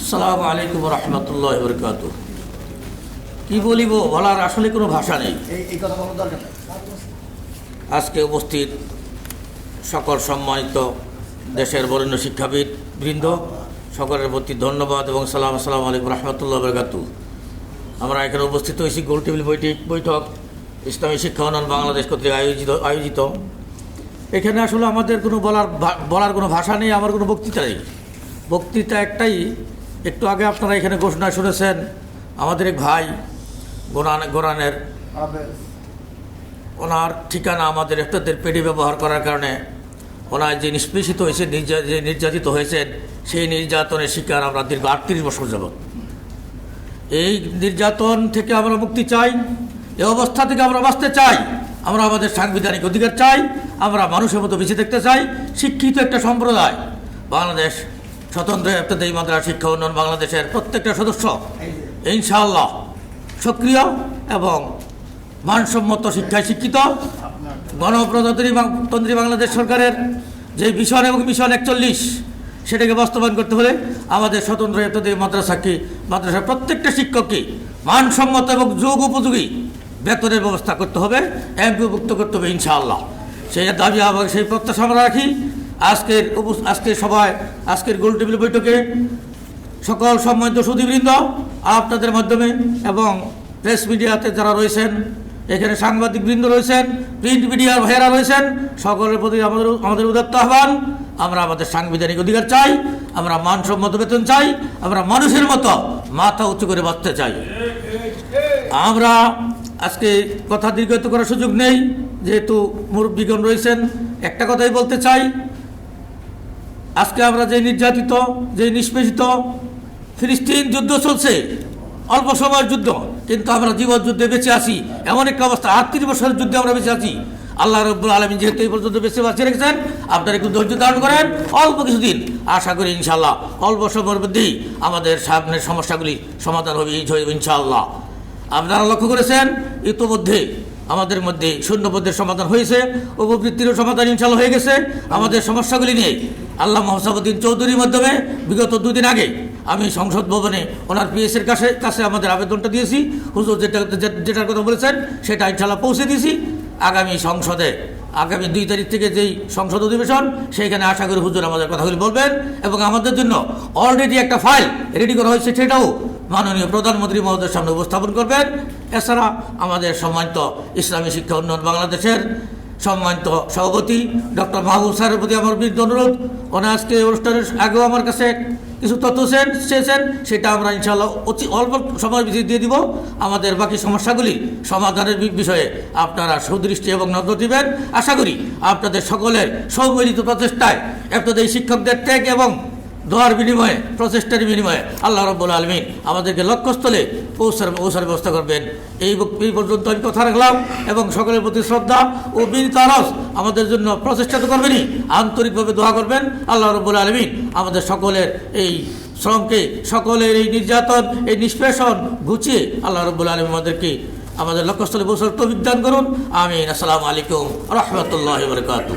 আসসালামু আলাইকুম রহমতুল্লাহ বরকাত কি বলিব বলার আসলে কোনো ভাষা নেই। আজকে উপস্থিত সকল সম্মানিত দেশের বরেণ্য শিক্ষাবিদ বৃন্দ সকলের প্রতি ধন্যবাদ এবং সালাম আসসালামু আলাইকুম রহমতুল্লাহ বরকাত আমরা এখানে উপস্থিত হয়েছি গোল টেবিল বৈঠক বৈঠক ইসলামী শিক্ষা উন্নয়ন বাংলাদেশ কর্তৃক আয়োজিত আয়োজিত। এখানে আসলে আমাদের কোনো বলার বলার কোনো ভাষা নেই আমার কোনো বক্তৃতা নেই। বক্তৃতা একটাই একটু আগে আপনারা এখানে ঘোষণা শুনেছেন, আমাদের এক ভাই গোরান গোরানের ওনার ঠিকানা আমাদের একটাদের পেডি ব্যবহার করার কারণে ওনার যে নিষ্পেষিত হয়েছে যে নির্যাতিত হয়েছেন, সেই নির্যাতনের শিকার আমরা দীর্ঘ আটত্রিশ বছর যাব এই নির্যাতন থেকে আমরা মুক্তি চাই, এই অবস্থা থেকে আমরা বাঁচতে চাই, আমরা আমাদের সাংবিধানিক অধিকার চাই, আমরা মানুষের মতো বেঁচে দেখতে চাই, শিক্ষিত একটা সম্প্রদায়, বাংলাদেশ স্বতন্ত্র দেই মাদ্রাসা শিক্ষা উন্নয়ন বাংলাদেশের প্রত্যেকটা সদস্য, ইনশাআল্লাহ সক্রিয় এবং মানসম্মত শিক্ষায় শিক্ষিত। গণপ্রজাতন্ত্রী তন্ত্রী বাংলাদেশ সরকারের যে মিশন এবং মিশন একচল্লিশ, সেটাকে বাস্তবায়ন করতে হলে আমাদের স্বতন্ত্র এতদে মাদ্রাসাকে মাদ্রাসার প্রত্যেকটা শিক্ষককে মানসম্মত এবং যোগ উপযোগী বেতনের ব্যবস্থা করতে হবে এমপিভুক্ত করতে হবে, ইনশাআল্লাহ। সেই দাবি এবং সেই প্রত্যাশা আমরা রাখি। আজকের আজকের সভায়, আজকের গোল টেবিল বৈঠকে সকল সম্মানিত সুদীবৃন্দ আপনাদের মাধ্যমে এবং প্রেস মিডিয়াতে যারা রয়েছেন, এখানে সাংবাদিক বৃন্দ রয়েছেন, প্রিন্ট মিডিয়ার ভাইয়েরা রয়েছেন, সকলের প্রতি আমাদের আমাদের উদাত্ত আহ্বান। আমরা আমাদের সাংবিধানিক অধিকার চাই, আমরা মানসম্মত বেতন চাই, আমরা মানুষের মতো মাথা উঁচু করে বাঁচতে চাই। আমরা আজকে কথা দীর্ঘায়িত করার সুযোগ নেই, যেহেতু মুরব্বীগণ রয়েছেন, একটা কথাই বলতে চাই আজকে আমরা যে নির্যাতিত, যে নিষ্পেষিত ফিলিস্তিন যুদ্ধ চলছে, অল্প সময়ের যুদ্ধ, কিন্তু আমরা জীবন যুদ্ধে বেঁচে আছি। এমন একটা অবস্থা, আটত্রিশ বছরের যুদ্ধে আমরা বেঁচে আছি। আল্লাহ রব্বুল আলমী যেহেতু এই পর্যন্ত বেঁচে বাঁচিয়ে রেখেছেন, আপনারা একটু ধৈর্য ধারণ করেন, অল্প কিছুদিন, আশা করি ইনশাল্লাহ অল্প সময়ের মধ্যেই আমাদের সামনের সমস্যাগুলি সমাধান হবে ইনশাআল্লাহ। আপনারা লক্ষ্য করেছেন, ইতোমধ্যে আমাদের মধ্যে শূন্যপদের সমাধান হয়েছে, উপবৃত্তিরও সমাধান ইনশাল্লাহ হয়ে গেছে। আমাদের সমস্যাগুলি নিয়ে আল্লাহ মহসাবুদ্দিন চৌধুরীর মাধ্যমে বিগত দুদিন আগে আমি সংসদ ভবনে ওনার পিএসের কাছে কাছে আমাদের আবেদনটা দিয়েছি। হুজুর যেটা যেটার কথা বলেছেন, সেটা ইনশাল্লাহ পৌঁছে দিয়েছি। আগামী সংসদে, আগামী দুই তারিখ থেকে যেই সংসদ অধিবেশন, সেইখানে আশা করি হুজুর আমাদের কথাগুলি বলবেন এবং আমাদের জন্য অলরেডি একটা ফাইল রেডি করা হয়েছে, সেটাও মাননীয় প্রধানমন্ত্রী মহোদয়ের সামনে উপস্থাপন করবেন। এছাড়া আমাদের সম্মানিত ইসলামী শিক্ষা উন্নয়ন বাংলাদেশের সম্মানিত সভাপতি ডক্টর মাহবুব স্যারের প্রতি আমার বিরুদ্ধে অনুরোধ। ওনার আজকে অনুষ্ঠানের আগেও আমার কাছে কিছু তথ্য চেয়েছেন সেটা আমরা ইনশাল্লাহ অতি অল্প সময়ের ভিত্তি দিয়ে দিব। আমাদের বাকি সমস্যাগুলি সমাধানের বিষয়ে আপনারা সুদৃষ্টি এবং নজর দিবেন। আশা করি আপনাদের সকলের সম্মিলিত প্রচেষ্টায় আপনাদের শিক্ষকদের ত্যাগ এবং দোয়ার বিনিময়ে, প্রচেষ্টার বিনিময়ে আল্লাহ রব্বুল আলমিন আমাদেরকে লক্ষ্যস্থলে পৌঁছার পৌঁছার ব্যবস্থা করবেন। এই এই পর্যন্ত আমি কথা রাখলাম এবং সকলের প্রতি শ্রদ্ধা ও বিনীত আরস আমাদের জন্য প্রচেষ্টা তো করবেনই, আন্তরিকভাবে দোয়া করবেন আল্লাহ রব্বুল আলমিন আমাদের সকলের এই শ্রমকে, সকলের এই নির্যাতন, এই নিষ্পেষণ ঘুচিয়ে আল্লাহ রব্বুল আলম আমাদেরকে, আমাদের লক্ষ্যস্থলে তো বিজ্ঞান করুন। আমিন। আসসালামু আলাইকুম। রহমতুল্লাহ বরকাতু